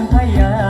นพยา